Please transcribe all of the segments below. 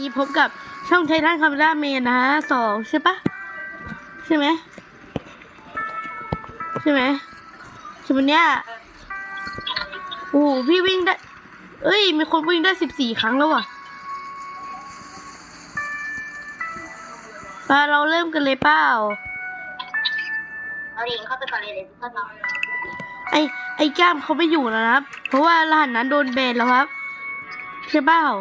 นี่พบกับช่องไททันคาเมราเมนนะฮะสองใช่ปะใช่ไหมใช่ไหมใช่ไหมเนี่ยโอ้โหพี่วิ่งได้ เอ้ย มีคนวิ่งได้สิบสี่ครั้งแล้วว่ะมาเราเริ่มกันเลยเปล่าเอาดิเข้าไปก่อนเลยเดี๋ยวพี่เข้ามาไอไอ้ก้ามเขาไม่อยู่แล้วนะครับ เพราะว่ารหัสนั้นโดนแบนแล้วครับ ใช่เปล่าเอา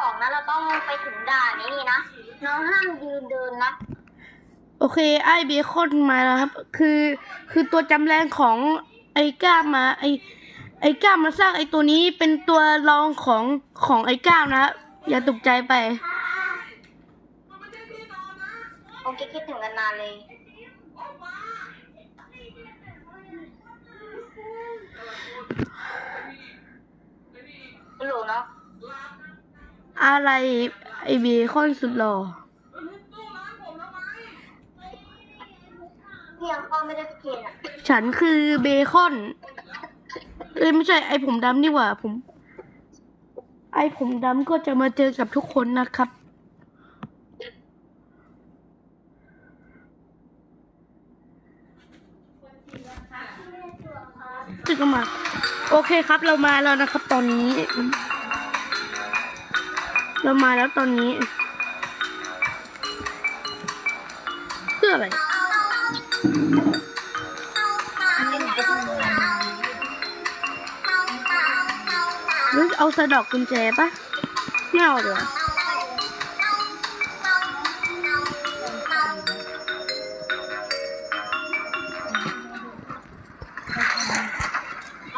บอกนะ เราต้องไปถึงด่านนี้นะ น้องห้ามยืนเดินนะ โอเค ไอเบคอนมาแล้วครับ คือ คือตัวจำแรงของไอ้ก้ามมาไอไอ้ก้ามมาสร้างไอ้ตัวนี้เป็นตัวรองของของไอ้ก้ามนะครับอย่าตกใจไป โอเคคิดถึงกันนานเลยฮัลโหลเนาะ อะไรไอเบคอนสุดหล่อพี่ยังเข้าไม่ได้สักทีอะฉันคือเบคอนเอ้ยไม่ใช่ไอผมดำนี่หว่า ผม ไอผมดำก็จะมาเจอกับทุกคนนะครับจึกมา โอเคครับเรามาแล้วนะครับตอนนี้ เรามาแล้วตอนนี้เพื่ออะไรหรือเอาสะดอกกุญแจปะไม่เอาเดี๋ยว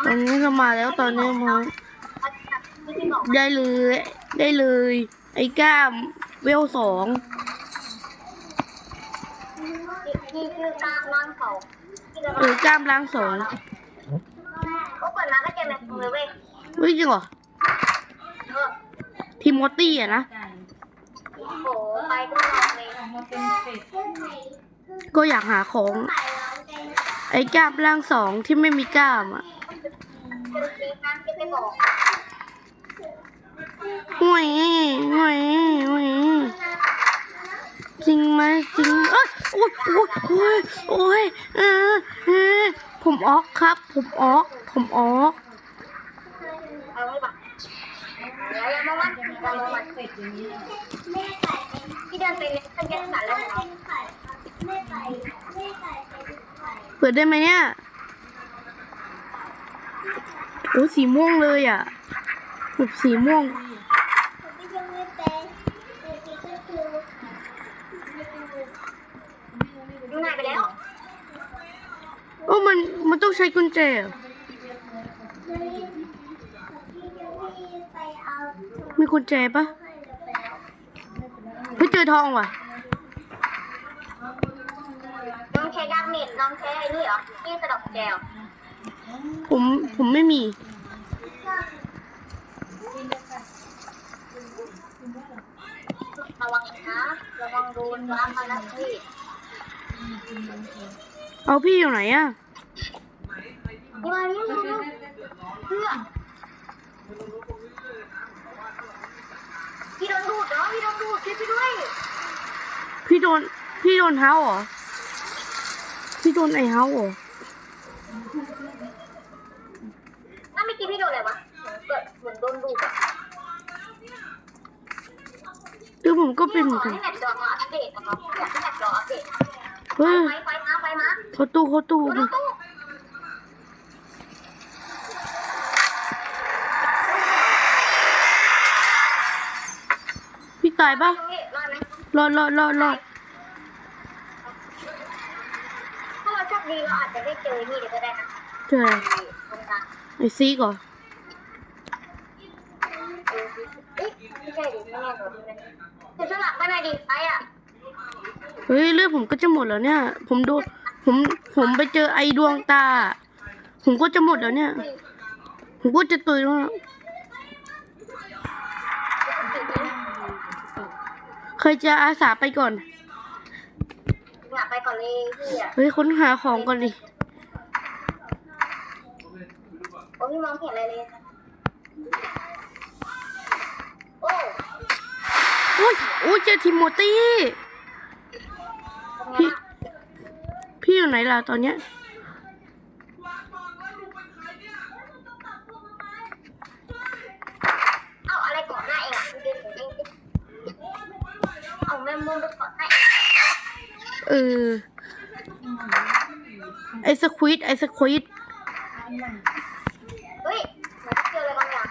ตอนนี้เรามาแล้วตอนนี้มาที่พี่บอกได้เลย ได้เลย ไอ้ก้ามเวลสองที่ชื่อกลางร่างเขาที่เราเออก้ามล้างสองก็เปิดมาก็เจอแมงมุมเลยเว้ยเฮ้ยจริงเหรอเออทีมอตตี้อะนะโอ้โหไปทุกรอบเลยก็อยากหาของ ไอ้ก้ามล้างสองที่ไม่มีก้ามอะเจอคลิปนะที่ไม่บอก หวยหวยหวยจริงไหมจริงเอ้ยโอ้ยโอ้ยโอ้ยโอ้ยเออเออผมออกครับ ผมออก ผมออกเอาไว้ปะเดี๋ยวอย่ามองมันอย่ามองมันพี่เดินไปเลยเขาจะสั่นแล้วเหรอเปิดได้ไหมเนี่ยโอ้สีม่วงเลยอะแบบสีม่วง ดูไหนไปแล้ว โอ้มันมันต้องใช้กุญแจเหรอมีกุญแจปะเฮ้ยเจอทองว่ะ น้องใช้ดาเมจน้องใช้ไอ้นี่เหรอที่สะดอกแจวผมผมไม่มี ระวังนะระวังโดนรับมานะพี่เอาพี่อยู่ไหนอะนี่มานี่มานี่เพื่อพี่โดนดูดเหรอพี่โดนดูดช่วยพี่ด้วยพี่โดนพี่โดนเท้าเหรอพี่โดนไอ้เท้าเหรอ นั่นเมื่อกี้พี่โดนอะไรวะเกิดเหมือนโดนดูดอะ หรือ ผมก็เป็นเหมือนกันเฮ้ยไปมาไปมาเขาตู้เขาตู้ดูดูตู้พี่ตายปะรอดรอดรอดรอดถ้าเราโชคดีเราอาจจะได้เจอนี่เดี๋ยก็ได้นะเจอไรตรงกลางไอซีก่อนไม่ใช่ดิไม่แน่หรอ กจะสลับกันหน่อยดิไปอะเฮ้ยเลือดผมก็จะหมดแล้วเนี่ย ผมดูผมผมไปเจอไอดวงตา ผมก็จะหมดแล้วเนี่ย ผมก็จะตุยแล้วนะเคยจะอาสาไปก่อนอยากไปก่อนเลยพี่อะเฮ้ยค้นหาของก่อนดิพี่มองเห็นอะไรเลย โอ้ อุ้ยอุ้ยเจอทิโมตี้ตรงนี้พี่พี่อยู่ไหนล่ะตอนเนี้ยเอาอะไรก่อนหน้าเองอะเดินถึงเองสิเอาแมงมุมไปก่อนหน้าเองเออไอสควิดไอสควิดเฮ้ยเหมือนเจออะไรบางอย่าง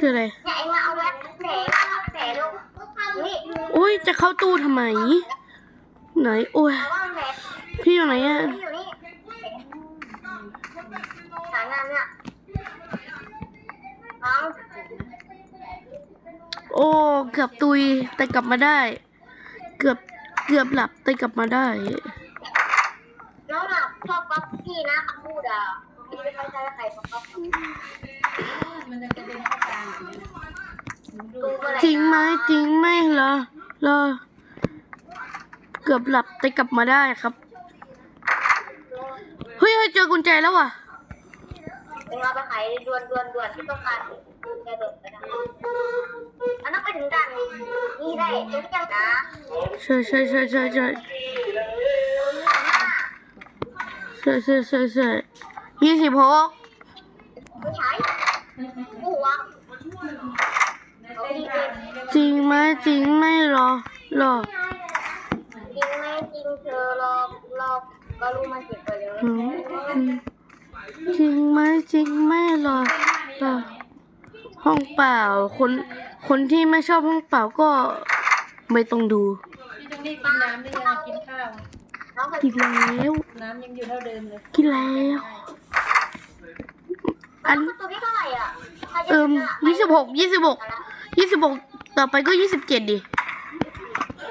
คืออะไรเนี่ยเองมาเอาแว็กแผลแผลลงนี่ อุ้ยจะเข้าตู้ทำไม ไหนโอ้ยพี่อยู่ไหนอะนี่อยู่นี่ฐานงานเนี่ยน้องโอ้เกือบตุยแต่กลับมาได้ เกือบเกือบหลับแต่กลับมาได้ น้องน่ะชอบก๊อปพี่นะคำพูดอะพี่ไม่ค่อยใช่ใครก๊อปมั จริงไหมจริงไหมเหรอเหรอเกือบหลับแต่กลับมาได้ครับเฮ้ยเฮ้ยเจอกุญแจแล้วว่ะเองเอาไปขายด่วนด่วนด่วนที่ต้องการแกโดดไปได้อันนั้นไปถึงด่านนี่ได้เจ๊ยังนะใช่ใช่ใช่ใช่ใช่หน้าใช่ใช่ใช่ใช่ยี่สิบหก จริงไหมจริงไหมเหรอเหรอจริงไหมจริงเธอรอรอก็รู้มันเจ็บไปเลยอืมอืมจริงไหมจริงไหมเหรอเหรอห้องเปล่าคนคนที่ไม่ชอบห้องเปล่าก็ไม่ต้องดูพี่ต้องรีบกินน้ำหรือยังกินข้าวน้องเคยกินแล้วน้ำยังอยู่เท่าเดิมเลยกินแล้วอันตัวพี่เท่าไหร่อะเอิมยี่สิบหกยี่สิบหกยี่สิบหก ต่อไปก็ยี่สิบเจ็ดดิ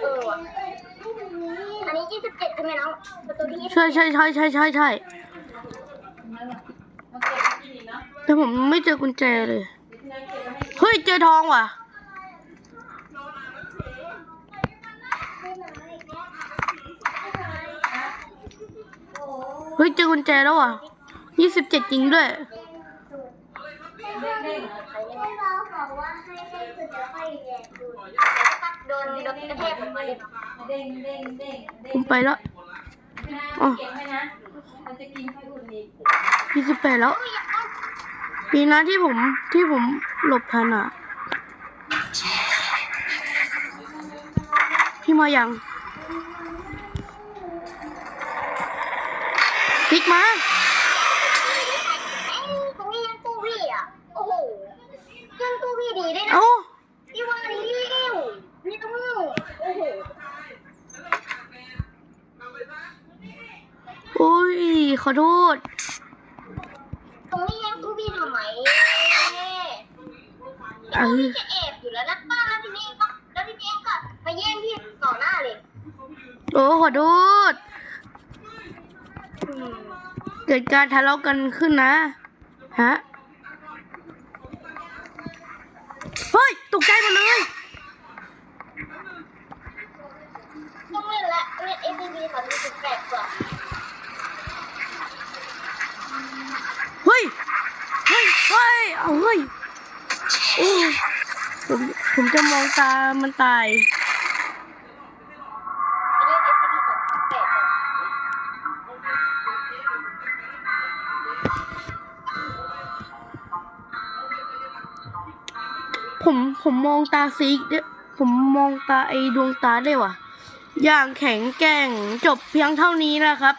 เออว่ะอันนี้ยี่สิบเจ็ดใช่ไหมน้องประตูที่ยี่สิบใช่ใช่ใช่ใช่ใช่ใช่นั่นแหละมาเก็บไว้กินอีกเนาะแต่ผมไม่เจอกุญแจเลยเดี๋ยวพี่นายเก็บไว้ให้เฮ้ย เจอทองว่ะ เฮ้ย เจอกุญแจแล้วอะยี่สิบเจ็ดจริงด้วย เด้งเด้งไม่เรา บอกว่าให้ให้สุดแล้วค่อยแย่ดูโดนโดนกระแทกผมมาเลยเนาะเด้งเด้งเด้งเด้ผงมไปแล้วอ๋อเก็บไว้นะมันจะกินค่อยอุ่นอีกยี่สิบแปดแล้วดีนะที่ผมที่ผมหลบทันอะ พี่มายังพลิกมา เอ้ยตรงนี้ยังตู้พี่อะ โอ้โหยังตู้พี่ ดีด้วยนะเอ้าพี่ว่าดีเร็วนี่ต้องโอ้โหโอ้ยขอโทษตรงนี้ยังตู้พี่ทำไมเออพี่จะแอบอยู่แล้วนะป้าแล้วทีนี้ก็แล้วทีนี้ก็มาแย่งพี่ต่อหน้าเลยโอ้ขอโทษอืมเกิดการทะเลาะกันขึ้นนะฮะ เฮ้ยตกใจหมดเลยต้องเล่นละเล่น A B B สามสิบแปดกว่าเฮ้ยเฮ้ยเฮ้ยเอาเฮ้ยโอ้ผมผมจะมองตามันตาย ผมผมมองตาซีกเนี่ยผมมองตาไอดวงตาได้ว่ะ อย่างแข็งแกร่งจบเพียงเท่านี้นะครับ